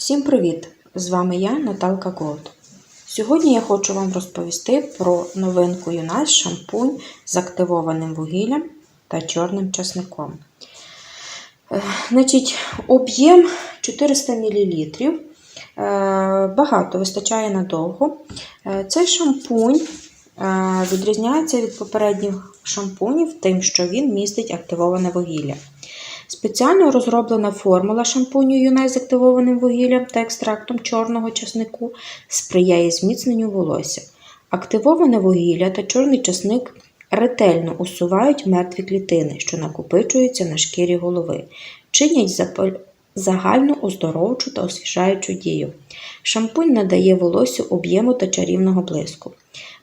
Всім привіт! З вами я, Наталка Голд. Сьогодні я хочу вам розповісти про новинку Юнайс шампунь з активованим вугіллям та чорним часником. Е, Значить, об'єм 400 мл. Е, Багато вистачає надовго. Е, Цей шампунь відрізняється від попередніх шампунів тим, що він містить активоване вугілля. Спеціально розроблена формула шампуню Юнай з активованим вугіллям та екстрактом чорного часнику сприяє зміцненню волосся. Активоване вугілля та чорний часник ретельно усувають мертві клітини, що накопичуються на шкірі голови, чинять загальну оздоровчу та освіжаючу дію. Шампунь надає волосю об'єму та чарівного блиску.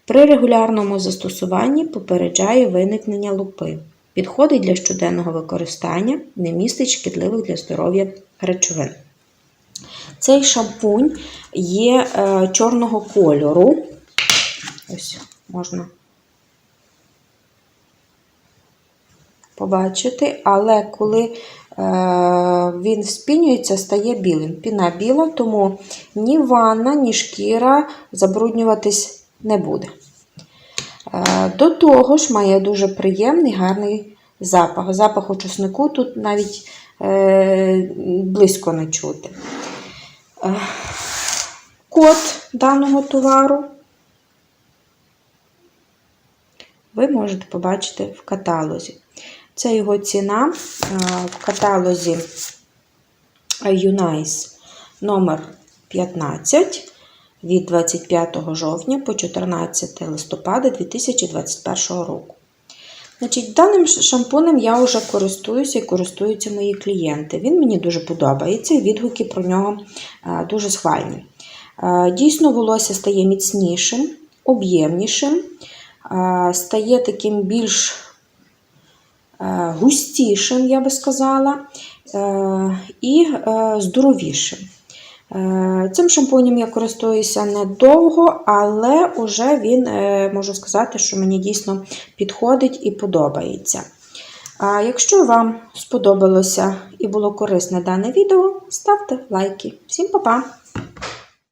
При регулярному застосуванні попереджає виникнення лупи. Підходить для щоденного використання, не містить шкідливих для здоров'я речовин. Цей шампунь є е, чорного кольору. Ось можна побачити, але коли е, він вспінюється, стає білим. Піна біла, тому ні ванна, ні шкіра забруднюватись не буде. Е, До того ж, має дуже приємний, гарний запах. Запаху чеснику тут навіть е, близько не чути. Е, Код даного товару ви можете побачити в каталозі. Це його ціна е, в каталозі Юнайс номер 15 від 25 жовтня по 14 листопада 2021 року. Значить, Даним шампунем я вже користуюся і користуються мої клієнти. Він мені дуже подобається, відгуки про нього е, дуже схвальні. Е, Дійсно, волосся стає міцнішим, об'ємнішим, е, стає таким більш густішим, я би сказала, і здоровішим. Е, Цим шампунем я користуюся недовго, але вже він, е, можу сказати, що мені дійсно підходить і подобається. А якщо вам сподобалося і було корисне дане відео, ставте лайки. Всім па-па!